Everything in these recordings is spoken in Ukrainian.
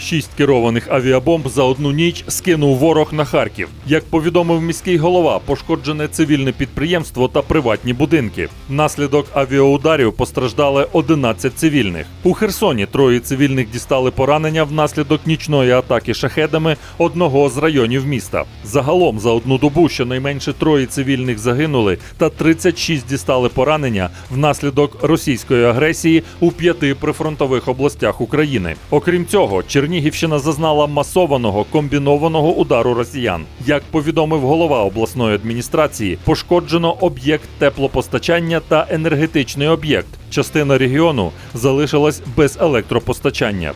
Шість керованих авіабомб за одну ніч скинув ворог на Харків. Як повідомив міський голова, пошкоджене цивільне підприємство та приватні будинки. Внаслідок авіаударів постраждали 11 цивільних. У Херсоні троє цивільних дістали поранення внаслідок нічної атаки шахедами одного з районів міста. Загалом за одну добу щонайменше троє цивільних загинули та 36 дістали поранення внаслідок російської агресії у п'яти прифронтових областях України. Окрім цього, Чернігівщина зазнала масованого комбінованого удару росіян. Як повідомив голова обласної адміністрації, пошкоджено об'єкт теплопостачання та енергетичний об'єкт. Частина регіону залишилась без електропостачання.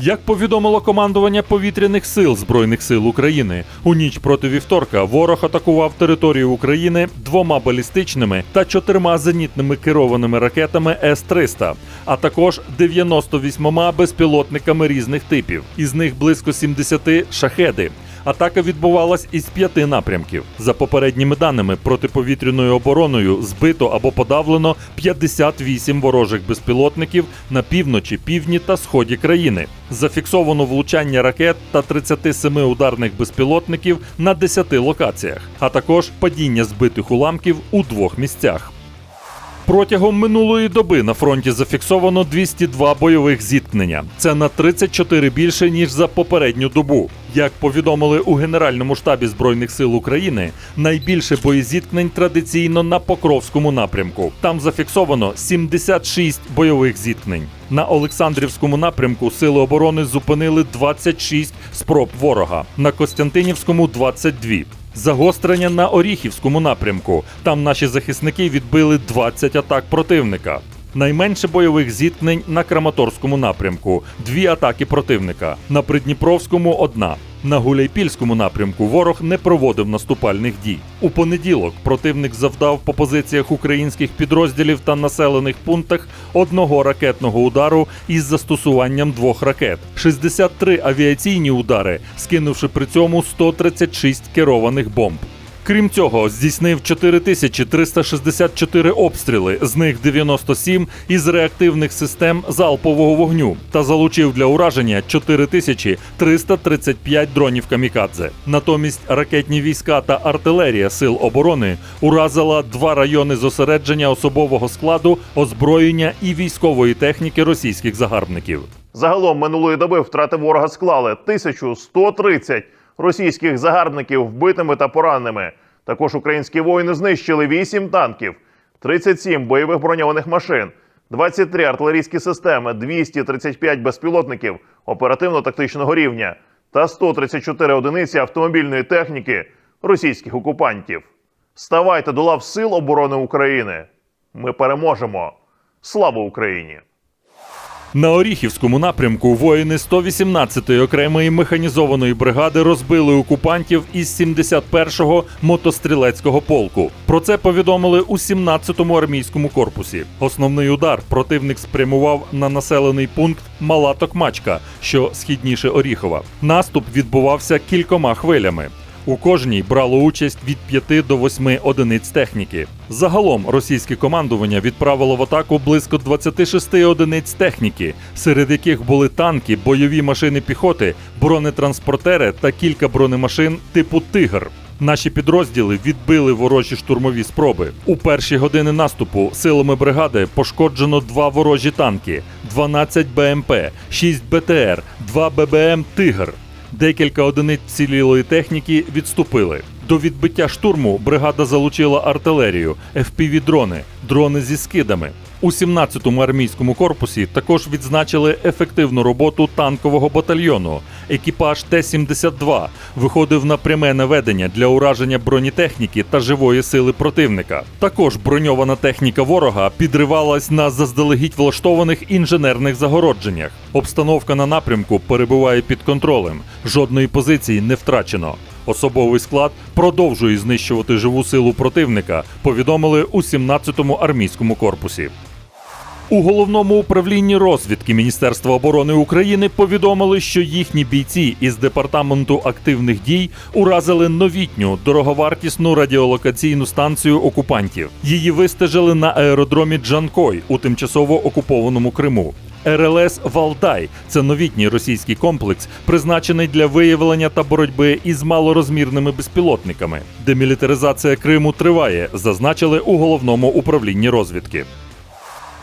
Як повідомило командування повітряних сил Збройних сил України, у ніч проти вівторка ворог атакував територію України двома балістичними та чотирма зенітними керованими ракетами С-300, а також 98 безпілотниками різних типів. Із них близько 70 шахеди. Атака відбувалась із п'яти напрямків. За попередніми даними, протиповітряною обороною збито або подавлено 58 ворожих безпілотників на півночі, півдні та сході країни. Зафіксовано влучання ракет та 37 ударних безпілотників на 10 локаціях, а також падіння збитих уламків у двох місцях. Протягом минулої доби на фронті зафіксовано 202 бойових зіткнення. Це на 34 більше ніж за попередню добу. Як повідомили у Генеральному штабі Збройних сил України, найбільше боєзіткнень традиційно на Покровському напрямку. Там зафіксовано 76 бойових зіткнень. На Олександрівському напрямку сили оборони зупинили 26 спроб ворога. На Костянтинівському 22. Загострення на Оріхівському напрямку. Там наші захисники відбили 20 атак противника. Найменше бойових зіткнень на Краматорському напрямку дві атаки противника. На Придніпровському одна. На Гуляйпільському напрямку ворог не проводив наступальних дій. У понеділок противник завдав по позиціях українських підрозділів та населених пунктах одного ракетного удару із застосуванням двох ракет, 63 авіаційні удари, скинувши при цьому 136 керованих бомб. Крім цього, здійснив 4364 обстріли, з них 97 із реактивних систем залпового вогню, та залучив для ураження 4335 дронів камікадзе. Натомість ракетні війська та артилерія сил оборони уразила два райони зосередження особового складу, озброєння і військової техніки російських загарбників. Загалом минулої доби втрати ворога склали 1130 російських загарбників вбитими та пораненими. Також українські воїни знищили 8 танків, 37 бойових броньованих машин, 23 артилерійські системи, 235 безпілотників оперативно-тактичного рівня та 134 одиниці автомобільної техніки російських окупантів. Ставайте до лав Сил оборони України. Ми переможемо. Слава Україні! На Оріхівському напрямку воїни 118-ї окремої механізованої бригади розбили окупантів із 71-го мотострілецького полку. Про це повідомили у 17-му армійському корпусі. Основний удар противник спрямував на населений пункт Мала Токмачка, що східніше Оріхова. Наступ відбувався кількома хвилями. У кожній брало участь від 5 до 8 одиниць техніки. Загалом російське командування відправило в атаку близько 26 одиниць техніки, серед яких були танки, бойові машини піхоти, бронетранспортери та кілька бронемашин типу Тигр. Наші підрозділи відбили ворожі штурмові спроби. У перші години наступу силами бригади пошкоджено два ворожі танки, 12 БМП, 6 БТР, 2 ББМ Тигр. Декілька одиниць цілілої техніки відступили. До відбиття штурму бригада залучила артилерію, FPV-дрони, дрони зі скидами. У 17-му армійському корпусі також відзначили ефективну роботу танкового батальйону. Екіпаж Т-72 виходив на пряме наведення для ураження бронетехніки та живої сили противника. Також броньована техніка ворога підривалась на заздалегідь влаштованих інженерних загородженнях. Обстановка на напрямку перебуває під контролем. Жодної позиції не втрачено. Особовий склад продовжує знищувати живу силу противника, повідомили у 17-му армійському корпусі. У головному управлінні розвідки Міністерства оборони України повідомили, що їхні бійці із департаменту активних дій уразили новітню дороговартісну радіолокаційну станцію окупантів. Її вистежили на аеродромі Джанкой у тимчасово окупованому Криму. РЛС Валдай це новітній російський комплекс, призначений для виявлення та боротьби із малорозмірними безпілотниками. Демілітаризація Криму триває, зазначили у головному управлінні розвідки.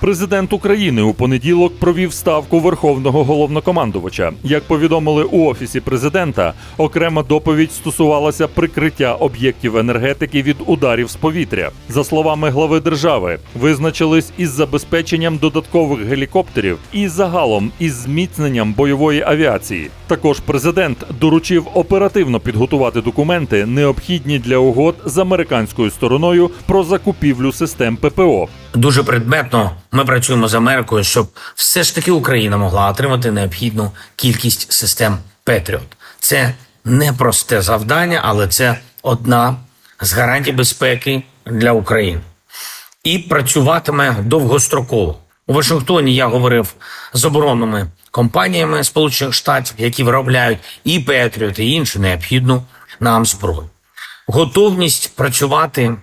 Президент України у понеділок провів ставку верховного головнокомандувача. Як повідомили у офісі президента, окрема доповідь стосувалася прикриття об'єктів енергетики від ударів з повітря. За словами глави держави, визначились із забезпеченням додаткових гелікоптерів і загалом із зміцненням бойової авіації. Також президент доручив оперативно підготувати документи, необхідні для угод з американською стороною про закупівлю систем ППО. Дуже предметно ми працюємо з Америкою, щоб все ж таки Україна могла отримати необхідну кількість систем Петріот. Це непросте завдання, але це одна з гарантій безпеки для України. І працюватиме довгостроково. У Вашингтоні я говорив з оборонними компаніями Сполучених Штатів, які виробляють і Петріот, і іншу необхідну нам зброю. Готовність працювати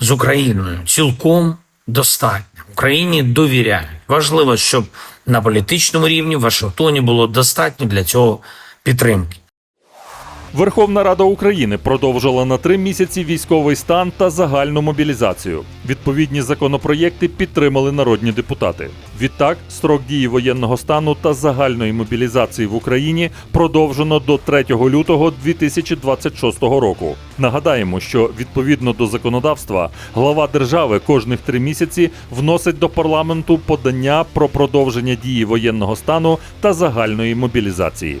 з Україною цілком достатньо. Україні довіряють. Важливо, щоб на політичному рівні в Вашингтоні було достатньо для цього підтримки. Верховна Рада України продовжила на три місяці військовий стан та загальну мобілізацію. Відповідні законопроєкти підтримали народні депутати. Відтак, строк дії воєнного стану та загальної мобілізації в Україні продовжено до 3 лютого 2026 року. Нагадаємо, що відповідно до законодавства глава держави кожних три місяці вносить до парламенту подання про продовження дії воєнного стану та загальної мобілізації.